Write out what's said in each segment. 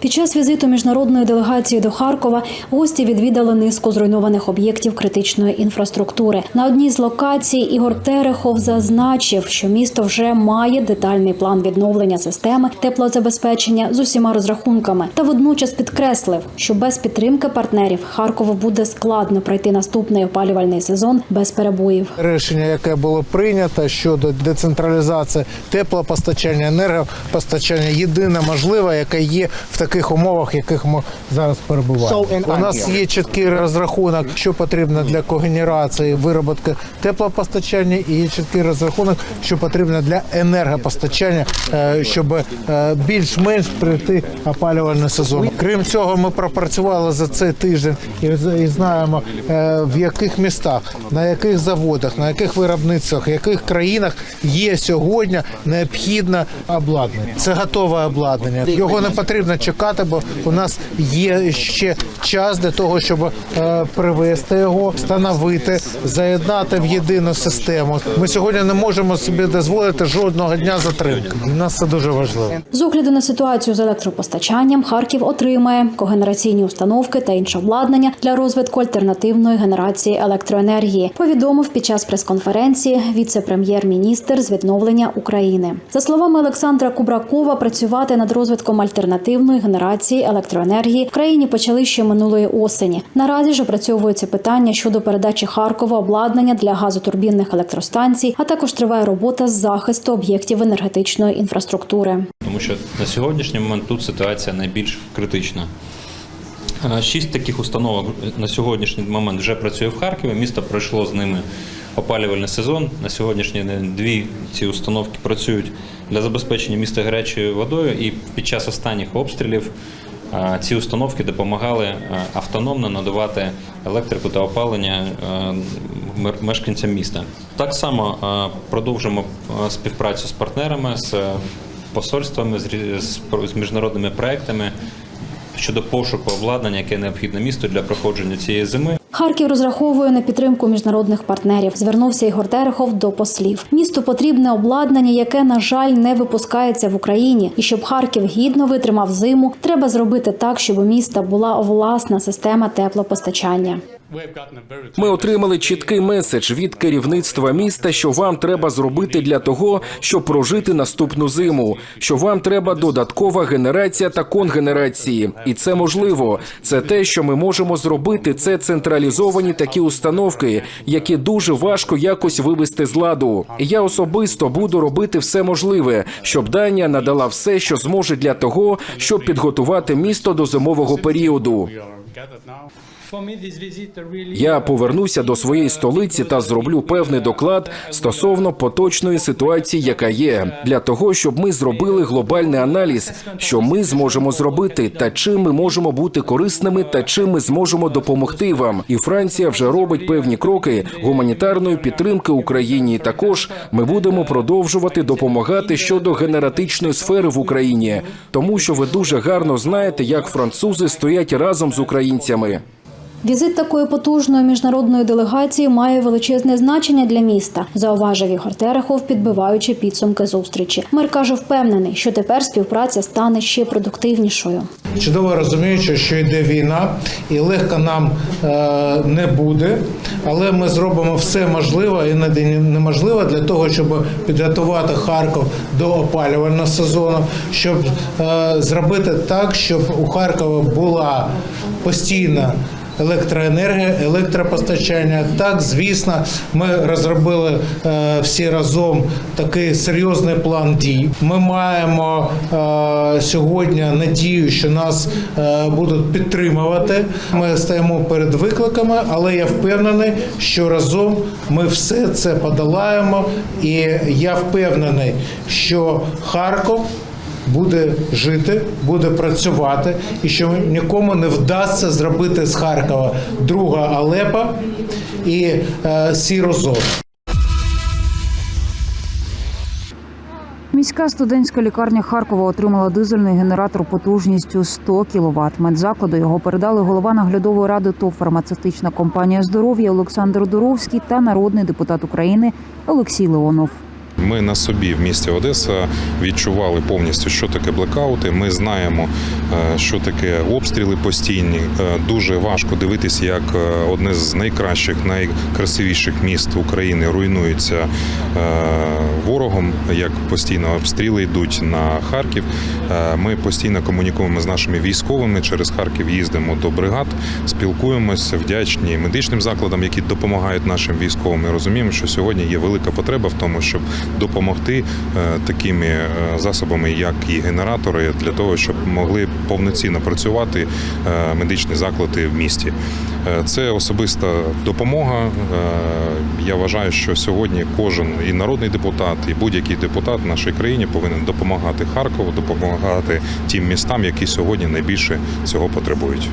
Під час візиту міжнародної делегації до Харкова гості відвідали низку зруйнованих об'єктів критичної інфраструктури. На одній з локацій Ігор Терехов зазначив, що місто вже має детальний план відновлення системи теплозабезпечення з усіма розрахунками, та водночас підкреслив, що без підтримки партнерів Харкову буде складно пройти наступний опалювальний сезон без перебоїв. Рішення, яке було прийнято щодо децентралізації теплопостачання, енергопостачання, єдине можливе, яке є в таких умовах, яких ми зараз перебуваємо. У нас є чіткий розрахунок, що потрібно для когенерації, вироботки теплопостачання, і є чіткий розрахунок, що потрібно для енергопостачання, е, щоб е, більш-менш прийти опалювальний сезон. Крім цього, ми пропрацювали за цей тиждень і, знаємо, е, в яких містах, на яких заводах, на яких виробництвах, в яких країнах є сьогодні необхідне обладнання. Це готове обладнання. Його не потрібно чекати, бо у нас є ще час для того, щоб е, привести його, встановити, заєднати в єдину систему. Ми сьогодні не можемо собі дозволити жодного дня затримки. Для нас це дуже важливо. З огляду на ситуацію з електропостачанням, Харків отримає когенераційні установки та інше обладнання для розвитку альтернативної генерації електроенергії. Повідомив під час прес-конференції віце-прем'єр-міністр з відновлення України. За словами Олександра Кубракова, працювати над розвитком альтернативної генерації електроенергії в країні почали ще минулої осені. Наразі ж опрацьовується питання щодо передачі Харкова обладнання для газотурбінних електростанцій, а також триває робота з захисту об'єктів енергетичної інфраструктури. тому що на сьогоднішній момент тут ситуація найбільш критична. Е, Шість таких установок на сьогоднішній момент вже працює в Харкові. Місто пройшло з ними опалювальний сезон. На сьогоднішній день дві ці установки працюють для забезпечення міста гарячою водою, і під час останніх обстрілів ці установки допомагали автономно надавати електрику та опалення мешканцям міста. Так само продовжимо співпрацю з партнерами, з посольствами, з міжнародними проектами щодо пошуку обладнання, яке необхідне місту для проходження цієї зими. Харків розраховує на підтримку міжнародних партнерів. Звернувся Ігор Терехов до послів. Місту потрібне обладнання, яке на жаль не випускається в Україні. І щоб Харків гідно витримав зиму, треба зробити так, щоб у міста була власна система теплопостачання. Ми отримали чіткий меседж від керівництва міста, що вам треба зробити для того, щоб прожити наступну зиму. Що вам треба додаткова генерація та конгенерації, і це можливо. Це те, що ми можемо зробити. Це централізовані такі установки, які дуже важко якось вивести з ладу. Я особисто буду робити все можливе, щоб Данія надала все, що зможе для того, щоб підготувати місто до зимового періоду. Я повернуся до своєї столиці та зроблю певний доклад стосовно поточної ситуації, яка є, для того, щоб ми зробили глобальний аналіз, що ми зможемо зробити, та чим ми можемо бути корисними, та чим ми зможемо допомогти вам. І Франція вже робить певні кроки гуманітарної підтримки Україні. І також ми будемо продовжувати допомагати щодо генератичної сфери в Україні, тому що ви дуже гарно знаєте, як французи стоять разом з українцями. Візит такої потужної міжнародної делегації має величезне значення для міста, зауважив Ігор Терехов, підбиваючи підсумки зустрічі. Мер каже, впевнений, що тепер співпраця стане ще продуктивнішою. Чудово розуміючи, що йде війна, і легко нам е, не буде, але ми зробимо все можливе і не- неможливе для того, щоб підготувати Харків до опалювального сезону, щоб е, зробити так, щоб у Харкова була постійна. Електроенергія, електропостачання. Так, звісно, ми розробили е, всі разом такий серйозний план дій. Ми маємо е, сьогодні надію, що нас е, будуть підтримувати. Ми стоїмо перед викликами, але я впевнений, що разом ми все це подолаємо. І я впевнений, що Харків буде жити, буде працювати, і що нікому не вдасться зробити з Харкова друга Алепа і е, сіру. Міська студентська лікарня Харкова отримала дизельний генератор потужністю 100 кВт. Медзакладу його передали голова наглядової ради ТОВ фармацевтична компанія здоров'я Олександр Дуровський та народний депутат України Олексій Леонов. Ми на собі в місті Одеса відчували повністю, що таке блекаути. Ми знаємо, е, що таке обстріли постійні. Е, Дуже важко дивитися, як е, одне з найкращих, найкрасивіших міст України руйнується ворогом, як постійно обстріли йдуть на Харків. Ми постійно комунікуємо з нашими військовими. Через Харків їздимо до бригад, спілкуємося, вдячні медичним закладам, які допомагають нашим військовим. Ми розуміємо, що сьогодні є велика потреба в тому, щоб допомогти е, такими е, засобами, як і генератори, для того, щоб могли повноцінно працювати е, медичні заклади в місті. Це особиста допомога. Я вважаю, що сьогодні кожен і народний депутат, і будь-який депутат в нашій країні повинен допомагати Харкову, допомагати тим містам, які сьогодні найбільше цього потребують.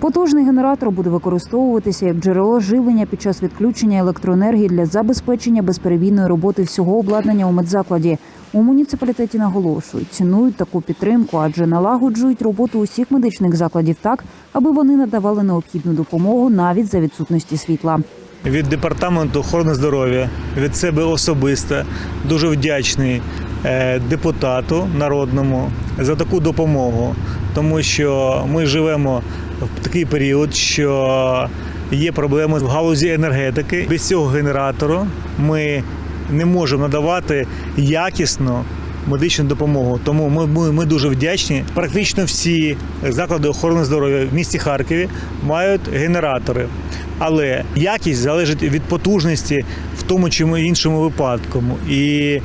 Потужний генератор буде використовуватися як джерело живлення під час відключення електроенергії для забезпечення безперебійної роботи всього обладнання у медзакладі. У муніципалітеті наголошують, цінують таку підтримку, адже налагоджують роботу усіх медичних закладів так, аби вони надавали необхідну допомогу навіть за відсутності світла. від департаменту охорони здоров'я, від себе особисто дуже вдячний е, депутату народному за таку допомогу, тому що ми живемо в такий період, що є проблеми в галузі енергетики. Без цього генератору ми не можемо надавати якісну медичну допомогу. Тому ми, ми, ми дуже вдячні. Практично всі заклади охорони здоров'я в місті Харкові мають генератори. Але якість залежить від потужності в тому чи іншому випадку. І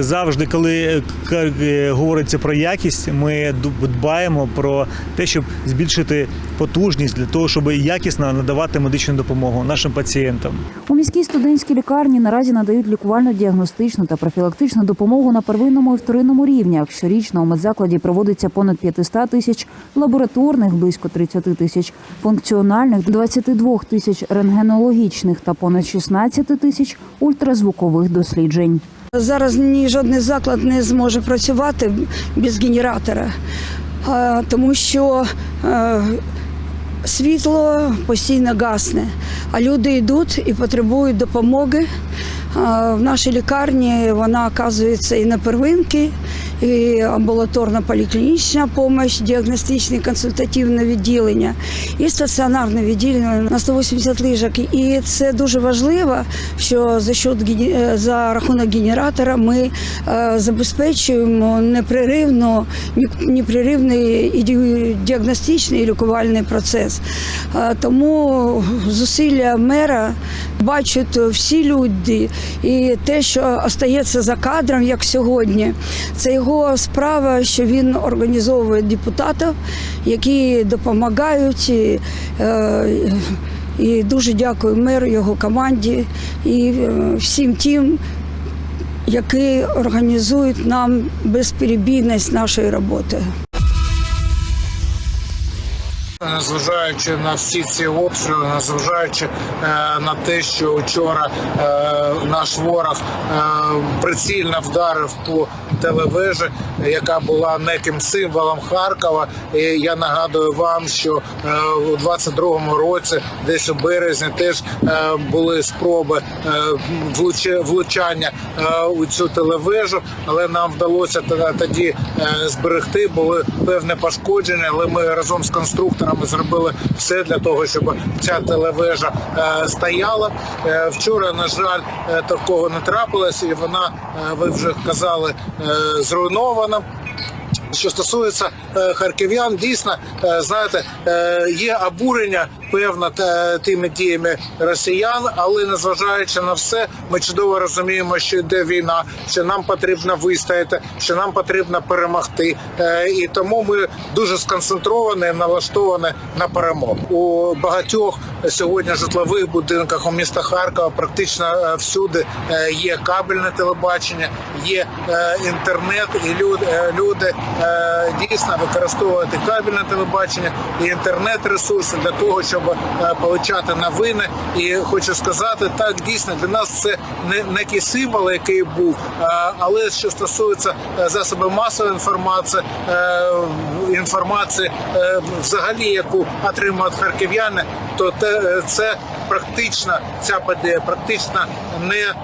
завжди, коли е, е, говориться про якість, ми дбаємо про те, щоб збільшити потужність для того, щоб якісно надавати медичну допомогу нашим пацієнтам. У міській студентській лікарні наразі надають лікувально-діагностичну та профілактичну допомогу на первинному і вторинному рівнях. Щорічно у медзакладі проводиться понад 500 тисяч лабораторних, близько 30 тисяч функціональних, 22 тисяч рентгенологічних та понад 16 тисяч ультразвукових досліджень. Зараз ні жодний заклад не зможе працювати без генератора, тому що е, світло постійно гасне, а люди йдуть і потребують допомоги. В нашій лікарні вона оказується і на первинки, і амбулаторна поліклінічна допомога, діагностичне консультативне відділення, і стаціонарне відділення на 180 ліжок. І це дуже важливо, що за счет е, за рахунок генератора ми е, забезпечуємо непреривно непреривний діагностичний і лікувальний процес. Е, Тому зусилля мера бачать всі люди, і те, що остається за кадром, як сьогодні, це його справа, що він організовує депутатів, які допомагають. І, е, і дуже дякую меру, його команді і е, всім тим, які організують нам безперебійність нашої роботи. Незважаючи на всі ці обстріли, незважаючи е, на те, що вчора е, наш ворог е, прицільно вдарив по телевежі, яка була неким символом Харкова. І я нагадую вам, що е, у 22-му році, десь у березні, теж е, були спроби е, влучання е, у цю телевежу, але нам вдалося тоді- е, зберегти. Були певне пошкодження, але ми разом з конструкторами зробили все для того, щоб ця телевежа е, стояла. Е, Вчора, на жаль, е, такого не трапилось, і вона, ви вже казали, зруйнована. Що стосується харків'ян, дійсно знаєте, є обурення певно тими діями росіян, але незважаючи на все, ми чудово розуміємо, що йде війна, що нам потрібно вистояти, що нам потрібно перемогти. Е, І тому ми дуже сконцентровані, налаштовані на перемогу. У багатьох сьогодні житлових будинках у міста Харкова практично е, всюди е, є кабельне телебачення, є інтернет, і люди, люди дійсно використовують кабельне телебачення і інтернет-ресурси для того, щоб е, получати новини. І хочу сказати, так дійсно для нас це не некий символ, який був, е, але що стосується е, засобів масової інформації, інформації взагалі, яку отримують харків'яни, то те, це практично ця подія практично не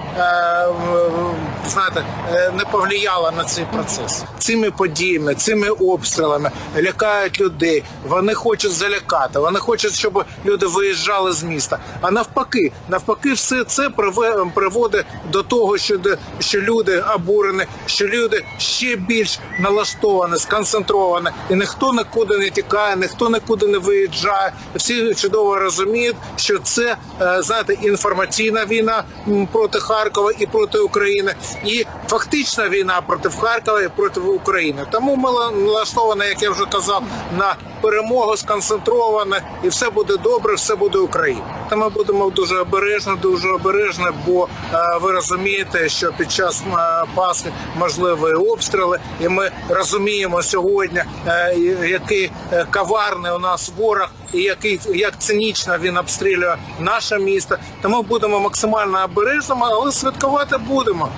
знаєте, не повлияла на цей процес. Цими подіями, цими обстрілами лякають людей. Вони хочуть залякати, вони хочуть, щоб люди виїжджали з міста. А навпаки, навпаки, все це приводить до того, що, що люди обурені, що люди ще більш налаштовані, сконцентровані, і ніхто нікуди не тікає, ніхто нікуди не виїжджає. Всі чудово розуміють, що це е, знаєте інформаційна війна проти Харкова і проти України, і фактична війна проти Харкова і проти України. Тому ми ла- налаштовані, як я вже казав, на перемогу сконцентроване, і все буде добре, все буде Україна. Та ми будемо дуже обережно, дуже обережно, бо е, ви розумієте, що під час е, Пасхи можливі обстріли, і ми розуміємо сьогодні, е, який коварний у нас ворог, і який як цинічно він обстрілює наше місто. Тому будемо максимально обережними, але святкувати будемо.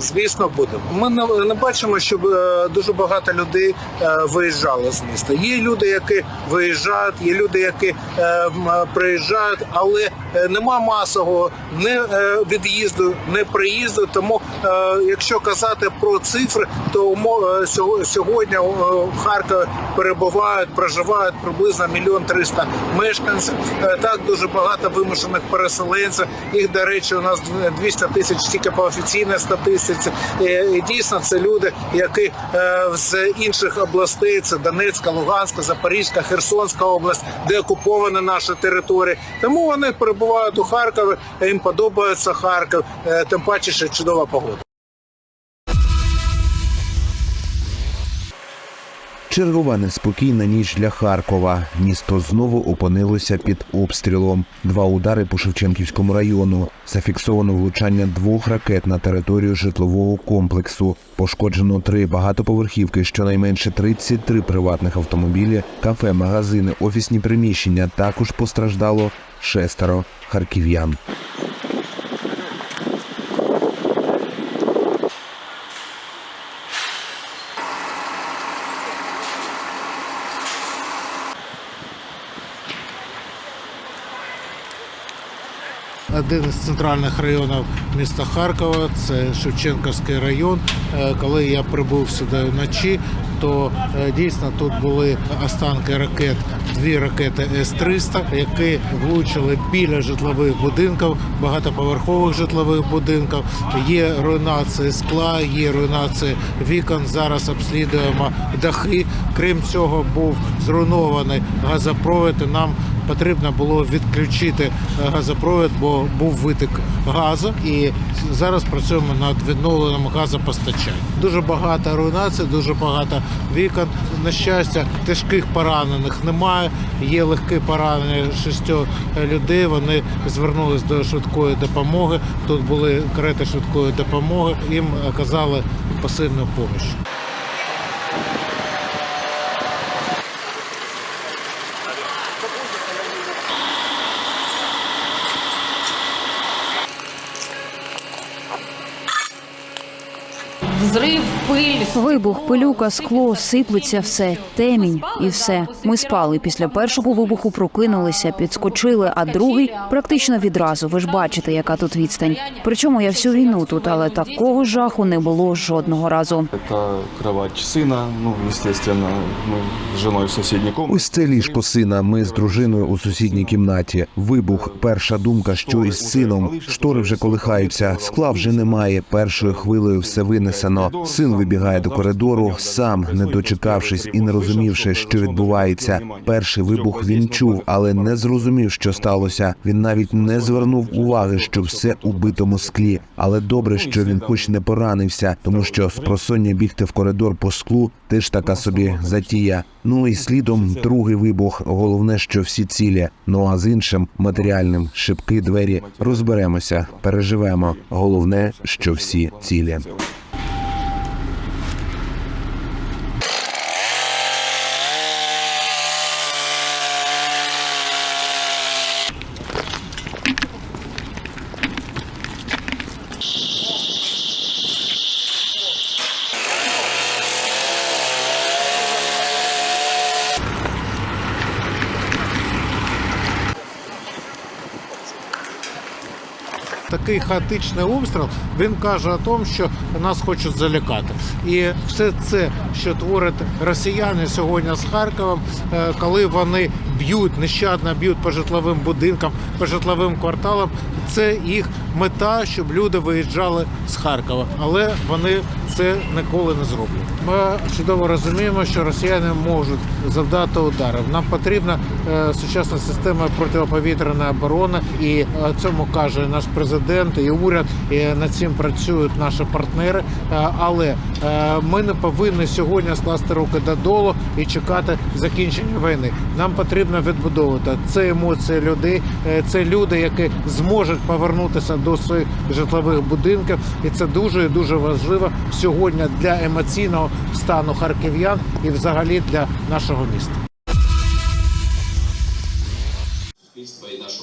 Звісно, будемо. Ми не, бачимо, щоб е, дуже багато людей е, виїжджали з міста. Є люди, які виїжджають, є люди, які е, приїжджають, але нема масового не від'їзду, не приїзду. Тому, якщо казати про цифри, то сьогодні в Харкові перебувають, проживають приблизно мільйон триста мешканців. Так дуже багато вимушених переселенців. Їх, до речі, у нас 200 тисяч тільки по офіційній статистиці. І дійсно це люди, які е, з інших областей, це Донецька, Луганська, Запорізька, Херсонська область, де окуповані наші території. Тому вони перебувають у Харкові, їм подобається Харків, е, тим паче, що чудова погода. Чергова неспокійна ніч для Харкова. Місто знову опинилося під обстрілом. Два удари по Шевченківському району. Зафіксовано влучання двох ракет на територію житлового комплексу. Пошкоджено три багатоповерхівки, щонайменше 33 приватних автомобілі, кафе, магазини, офісні приміщення. Також постраждало шестеро харків'ян. Один із центральних районів міста Харкова, це Шевченківський район. Е, Коли я прибув сюди вночі, то е, дійсно тут були останки ракет, дві ракети С-300, які влучили біля житлових будинків, багатоповерхових житлових будинків. Є руйнації скла, є руйнації вікон. Зараз обслідуємо дахи. Крім цього, був зруйнований газопровід. і Нам потрібно було відключити е, газопровід, бо був витік газу, і зараз працюємо над відновленням газопостачання. Дуже багато руйнацій, дуже багато вікон. На щастя, тяжких поранених немає. Є легкі поранення шістьох людей. Вони звернулись до швидкої допомоги. Тут були карети швидкої допомоги. Їм оказали посильну допомогу. Вибух, пилюка, скло, сиплеться все, темінь і все. Ми спали після першого вибуху, прокинулися, підскочили, а другий практично відразу. Ви ж бачите, яка тут відстань. Причому я всю війну тут, але такого жаху не було жодного разу. Это кровать сына, ну, естественно, мы с женой в соседней комнате. Ось це ліжко сина. Ми з дружиною у сусідній кімнаті. Вибух. Перша думка, що із сином. Штори вже колихаються. Скла вже немає. Першою хвилею все винесено. Син вибігає до коридору, сам не дочекавшись і не розумівши, що відбувається. Перший вибух він чув, але не зрозумів, що сталося. Він навіть не звернув уваги, що все у битому склі. Але добре, що він хоч не поранився, тому що з просоння бігти в коридор по склу теж така собі затія. Ну і слідом другий вибух. Головне, що всі цілі. Ну а з іншим матеріальним шибки двері розберемося, переживемо. Головне, що всі цілі. Такий хаотичний обстріл, він каже о тому, що нас хочуть залякати. І все це, що творять росіяни сьогодні з Харковом, е, коли вони б'ють нещадно б'ють по житловим будинкам, по житловим кварталам, це їх мета, щоб люди виїжджали з Харкова, але вони це ніколи не зроблять. Ми чудово розуміємо, що росіяни можуть завдати ударів. Нам потрібна е, сучасна система протиповітряної оборони, і е, цьому каже наш президент і уряд. І над цим працюють наші партнери. Е, але ми не повинні сьогодні скласти руки додолу і чекати закінчення війни. Нам потрібно відбудовувати це емоції людей. е, Це люди, які зможуть повернутися до своїх житлових будинків, і це дуже і дуже важливо сьогодні для емоційного стану харків'ян і взагалі для нашого міста.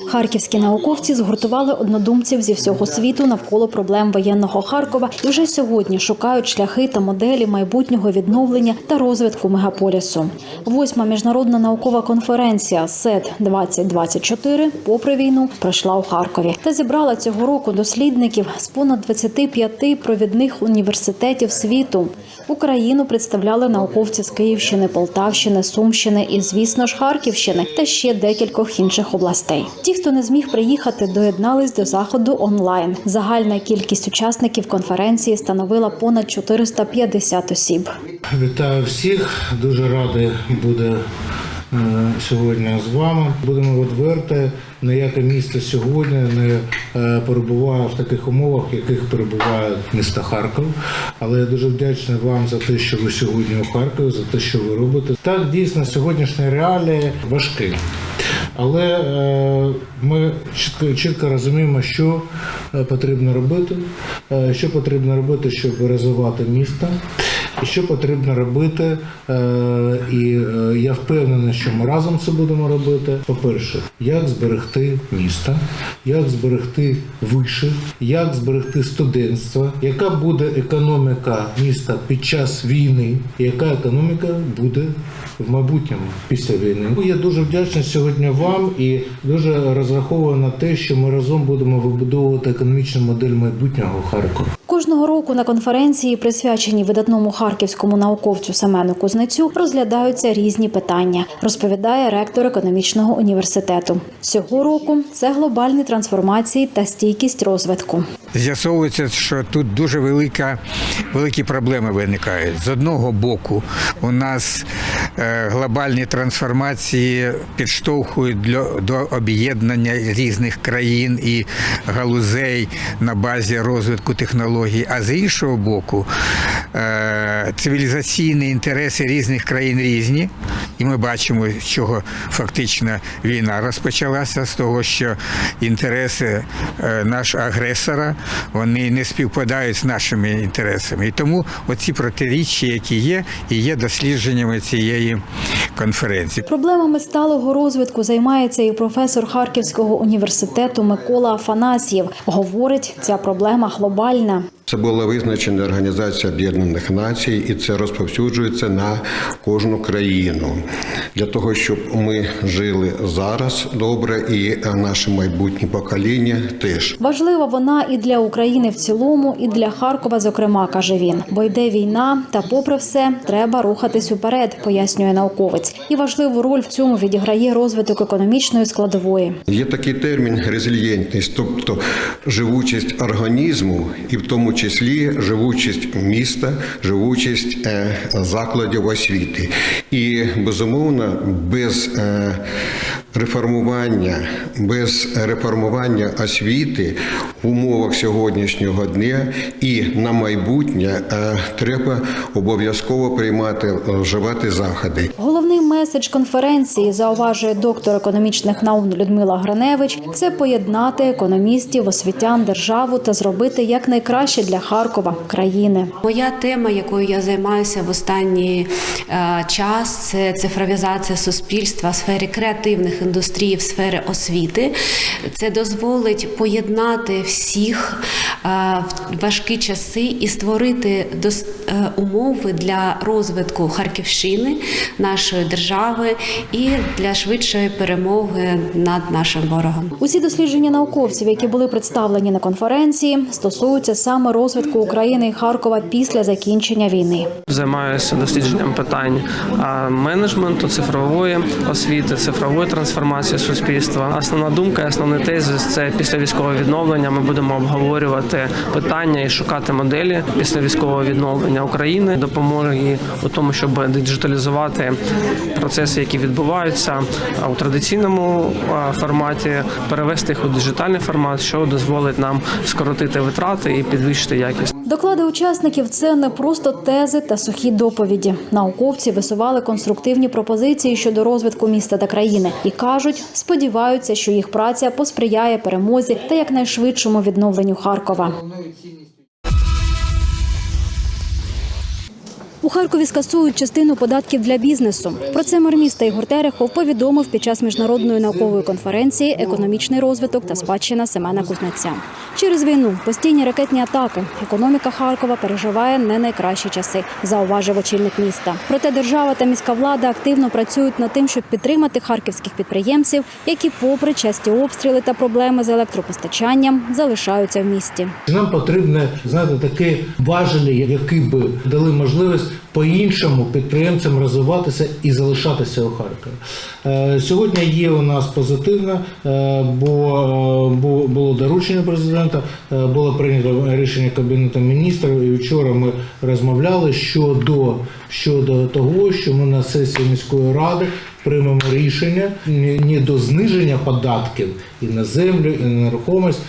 Харківські науковці згуртували однодумців зі всього світу навколо проблем воєнного Харкова і вже сьогодні шукають шляхи та моделі майбутнього відновлення та розвитку мегаполісу. Восьма міжнародна наукова конференція СЕД 2024 попри війну пройшла у Харкові та зібрала цього року дослідників з понад 25 провідних університетів світу. Україну представляли науковці з Київщини, Полтавщини, Сумщини і, звісно ж, Харківщини та ще декількох інших областей. Ті, хто не зміг приїхати, доєднались до заходу онлайн. Загальна кількість учасників конференції становила понад 450 осіб. Вітаю всіх. Дуже радий буде е, сьогодні з вами. Будемо відверти. Ніяке місто сьогодні не е, перебуває в таких умовах, в яких перебуває місто Харків. Але я дуже вдячний вам за те, що ви сьогодні у Харкові, за те, що ви робите. Так дійсно сьогоднішні реалії важкі. Але е, ми чітко, розуміємо, що е, потрібно робити, е, що потрібно робити, щоб розвивати місто, що потрібно робити. Е, і е, я впевнений, що ми разом це будемо робити. По-перше, як зберегти місто, як зберегти виші, як зберегти студентство, яка буде економіка міста під час війни, яка економіка буде в майбутньому після війни. Я дуже вдячний сьогодні вам і дуже розраховую на те, що ми разом будемо вибудовувати економічну модель майбутнього Харкова. Кожного року на конференції, присвяченій видатному харківському науковцю Семену Кузнецю, розглядаються різні питання, розповідає ректор економічного університету. Цього року це глобальні трансформації та стійкість розвитку. З'ясовується, що тут дуже велика, великі проблеми виникають. З одного боку, у нас е, глобальні трансформації підштовхують для, до об'єднання різних країн і галузей на базі розвитку технологій. А з іншого боку, е, цивілізаційні інтереси різних країн різні. І ми бачимо, з чого фактично війна розпочалася з того, що інтереси е, нашого агресора вони не співпадають з нашими інтересами. І тому оці протиріччя, які є, і є дослідженнями цієї конференції. Проблемами сталого розвитку займається і професор Харківського університету Микола Афанасьєв. Говорить, ця проблема глобальна. Це була визначена Організація Об'єднаних Націй, і це розповсюджується на кожну країну для того, щоб ми жили зараз добре, і наше майбутнє покоління теж. Важлива вона і для України в цілому, і для Харкова, зокрема, каже він. Бо йде війна, та попри все, треба рухатись уперед, пояснює науковець. І важливу роль в цьому відіграє розвиток економічної складової. Є такий термін резильєнтність, тобто живучість організму, і в тому числі живучість міста, живучість е, закладів освіти. І безумовно, без е, реформування, без реформування освіти в умовах сьогоднішнього дня і на майбутнє е, треба обов'язково приймати вживати заходи. Головний меседж конференції зауважує доктор економічних наук Людмила Граневич. Це поєднати економістів, освітян, державу та зробити якнайкраще для Харкова країни. Моя тема, якою я займаюся в останній е, час, це цифровізація суспільства в сфері креативних індустрій, в сфері освіти. Це дозволить поєднати всіх е, в важкі часи і створити е, умови для розвитку Харківщини, нашої держави. Держави і для швидшої перемоги над нашим ворогом. Усі дослідження науковців, які були представлені на конференції, стосуються саме розвитку України і Харкова після закінчення війни. Займаюся дослідженням питань менеджменту, цифрової освіти, цифрової трансформації суспільства. Основна думка, основний тезис це після військового відновлення. Ми будемо обговорювати питання і шукати моделі після військового відновлення України. Допоможе їй у тому, щоб диджиталізувати процеси, які відбуваються у традиційному форматі, перевести їх у диджитальний формат, що дозволить нам скоротити витрати і підвищити якість. Доклади учасників це не просто тези та сухі доповіді. Науковці висували конструктивні пропозиції щодо розвитку міста та країни і кажуть, сподіваються, що їх праця посприяє перемозі та якнайшвидшому відновленню Харкова. Харкові скасують частину податків для бізнесу. Про це мер міста Ігор Терехов повідомив під час міжнародної наукової конференції Економічний розвиток та спадщина Семена Кузнеця. Через війну, постійні ракетні атаки, економіка Харкова переживає не найкращі часи, зауважив очільник міста. Проте держава та міська влада активно працюють над тим, щоб підтримати харківських підприємців, які, попри часті обстріли та проблеми з електропостачанням, залишаються в місті. Нам потрібне знаєте, такі важелі, які би дали можливість по-іншому підприємцям розвиватися і залишатися у Харкові. Е, Сьогодні є у нас позитивно, е, бо е, було доручення президента, було прийнято рішення Кабінету міністрів, і вчора ми розмовляли щодо, щодо того, що ми на сесії міської ради приймемо рішення не до зниження податків і на землю, і на нерухомість.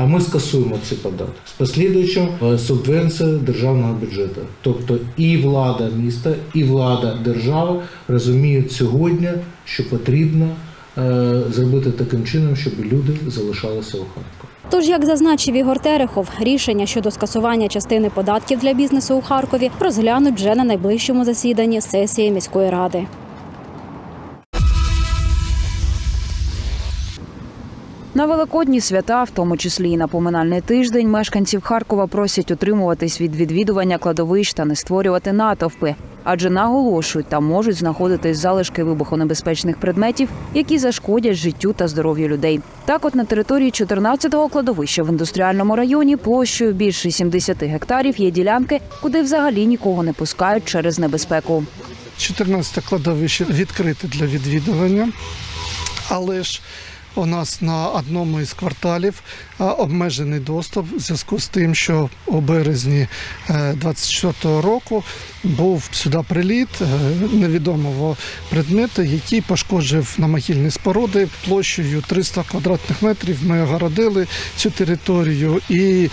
А ми скасуємо ці податки з послідуючим е, субвенцією державного бюджету. Тобто і влада міста, і влада держави розуміють сьогодні, що потрібно е, зробити таким чином, щоб люди залишалися у Харкові. Тож, як зазначив Ігор Терехов, рішення щодо скасування частини податків для бізнесу у Харкові розглянуть вже на найближчому засіданні сесії міської ради. На великодні свята, в тому числі і на поминальний тиждень, мешканців Харкова просять утримуватись від відвідування кладовищ та не створювати натовпи. Адже наголошують, там можуть знаходитись залишки вибухонебезпечних предметів, які зашкодять життю та здоров'ю людей. Так, от на території 14-го кладовища в індустріальному районі площею більше 70 гектарів є ділянки, куди взагалі нікого не пускають через небезпеку. 14 кладовище відкрите для відвідування, але ж у нас на одному із кварталів обмежений доступ в зв'язку з тим, що у березні 24-го року був сюди приліт е, невідомого предмету, який пошкоджив на могильні споруди площею 300 квадратних метрів. Ми огородили цю територію і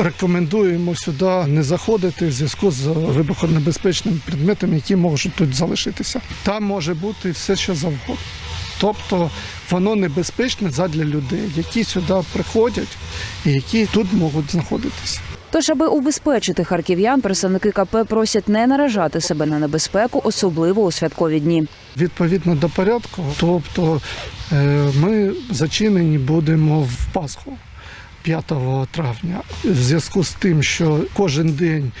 рекомендуємо сюди не заходити в зв'язку з вибухонебезпечними предметами, які можуть тут залишитися. Там може бути все, що завгодно. Тобто воно небезпечне задля людей, які сюди приходять і які тут можуть знаходитися. Тож, аби убезпечити харків'ян, представники КП просять не наражати себе на небезпеку, особливо у святкові дні. Відповідно до порядку, тобто е, ми зачинені будемо в Пасху. 5 травня, в зв'язку з тим, що кожен день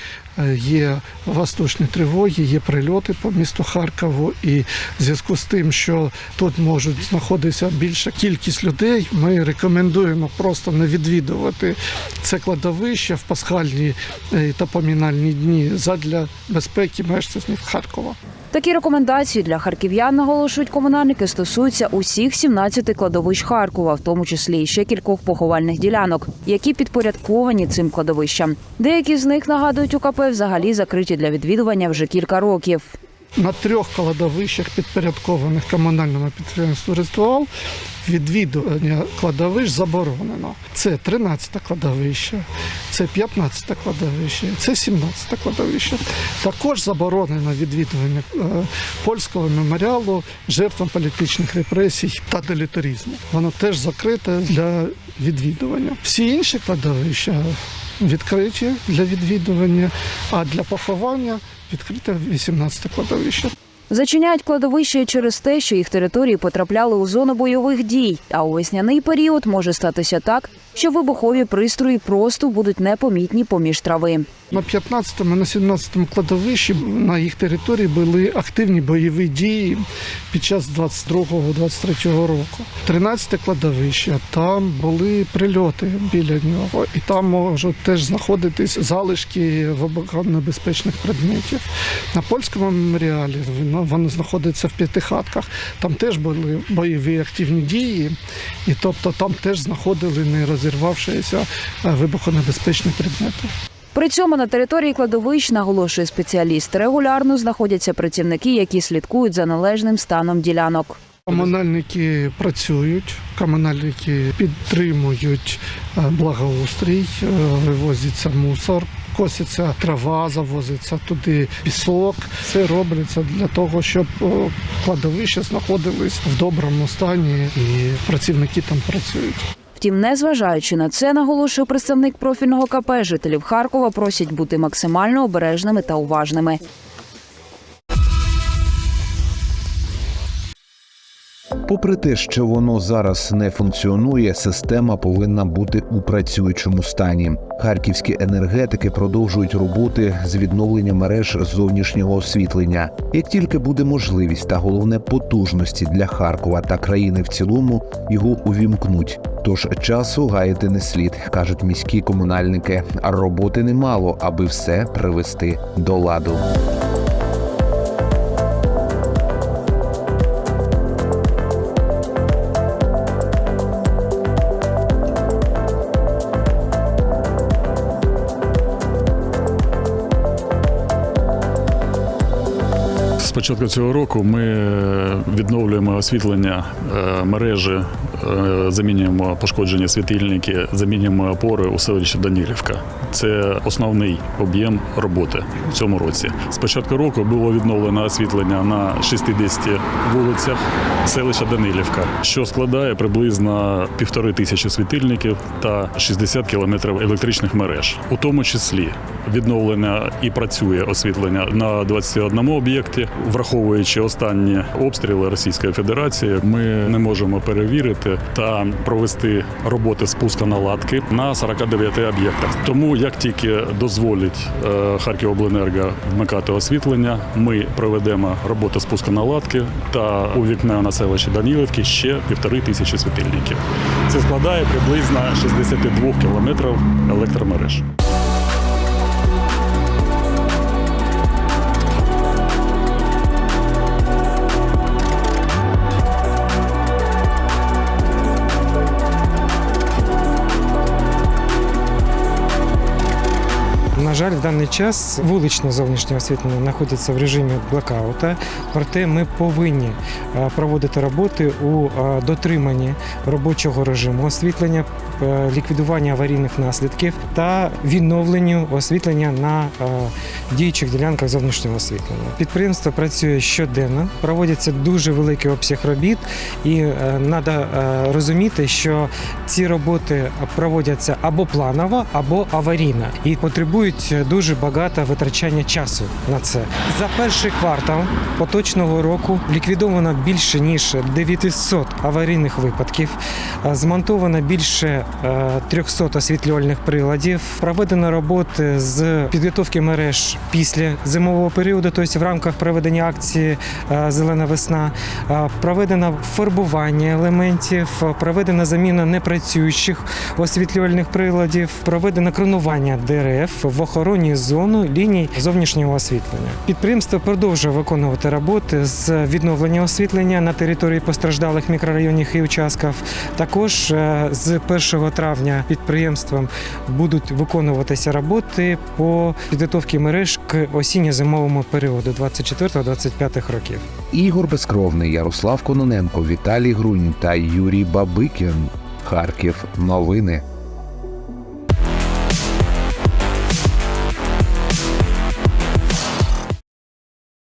є восточні тривоги, є прильоти по місту Харкову, і в зв'язку з тим, що тут можуть знаходитися більша кількість людей, ми рекомендуємо просто не відвідувати це кладовище в пасхальні е, та помінальні дні задля безпеки мешканців Харкова. Такі рекомендації для харків'ян наголошують комунальники стосуються усіх 17 кладовищ Харкова, в тому числі ще кількох поховальних ділянок, які підпорядковані цим кладовищам. Деякі з них нагадують УКП взагалі закриті для відвідування вже кілька років. На трьох кладовищах, підпорядкованих комунальному підприємству Ритуал, відвідування кладовищ заборонено. Це 13 кладовище, це 15 кладовище, це 17 кладовище. Також заборонено відвідування е, польського меморіалу жертвам політичних репресій та делітаризму. Воно теж закрите для відвідування. Всі інші кладовища відкриті для відвідування, а для поховання відкрите 18 кладовище. Зачиняють кладовище через те, що їх території потрапляли у зону бойових дій. А у весняний період може статися так, що вибухові пристрої просто будуть непомітні поміж трави. На 15-му, на 17-му кладовищі на їх території були активні бойові дії під час 22-23 року. 13-те кладовище, там були прильоти біля нього, і там можуть теж знаходитись залишки вибухонебезпечних предметів. На польському меморіалі воно, знаходиться в п'ятихатках. Там теж були бойові активні дії, і тобто там теж знаходили не розірвавшися е, вибухонебезпечні предмети. При цьому на території кладовищ, наголошує спеціаліст, регулярно знаходяться працівники, які слідкують за належним станом ділянок. Комунальники працюють, комунальники підтримують е, благоустрій, е, вивозиться мусор, коситься трава, завозиться туди пісок. Все робиться для того, щоб кладовище знаходились в доброму стані і працівники там працюють. Втім, незважаючи на це, наголошує представник профільного КП, жителів Харкова просять бути максимально обережними та уважними. Попри те, що воно зараз не функціонує, система повинна бути у працюючому стані. Харківські енергетики продовжують роботи з відновлення мереж зовнішнього освітлення. Як тільки буде можливість та головне потужності для Харкова та країни в цілому, його увімкнуть. Тож часу гаяти не слід, кажуть міські комунальники. А роботи немало, аби все привести до ладу. З початку цього року ми відновлюємо освітлення е, мережі, е, замінюємо пошкоджені світильники, замінюємо опори у селищі Данілівка. Це основний об'єм роботи в цьому році. З початку року було відновлено освітлення на 60 вулицях селища Данилівка, що складає приблизно півтори тисячі світильників та 60 кілометрів електричних мереж, у тому числі відновлення і працює освітлення на 21 об'єкті. Враховуючи останні обстріли Російської Федерації, ми не можемо перевірити та провести роботи спуска наладки на 49 об'єктах. Тому як тільки дозволить е, Харківобленерго вмикати освітлення, ми проведемо роботи спуска наладки та увікнемо на селище Данілівки ще півтори тисячі світильників. Це складає приблизно 62 кілометрів електромереж. Жаль, в даний час вуличне зовнішнє освітлення знаходиться в режимі блокаута, проте ми повинні е, проводити роботи у е, дотриманні робочого режиму освітлення, е, ліквідування аварійних наслідків та відновленню освітлення на діючих ділянках зовнішнього освітлення. Підприємство працює щоденно, проводяться дуже великий обсяг робіт, і треба розуміти, що ці роботи проводяться або планово, або аварійно і потребують дуже багато витрачання часу на це. За перший квартал поточного року ліквідовано більше ніж 900 аварійних випадків, е, змонтовано більше е, 300 освітлювальних приладів, проведено роботи з підготовки мереж після зимового періоду, тобто в рамках проведення акції е, Зелена весна, Е, проведено фарбування елементів, е, проведена заміна непрацюючих освітлювальних приладів, проведено кронування дерев в охороні зону ліній зовнішнього освітлення. Підприємство продовжує виконувати роботи з відновлення освітлення на території постраждалих мікрорайонів і участків. Також е, з 1 травня підприємством будуть виконуватися роботи по підготовці мереж к осінньо-зимовому періоду 24-25 років. Ігор Безкровний, Ярослав Кононенко, Віталій Грунь та Юрій Бабикін. Харків. Новини.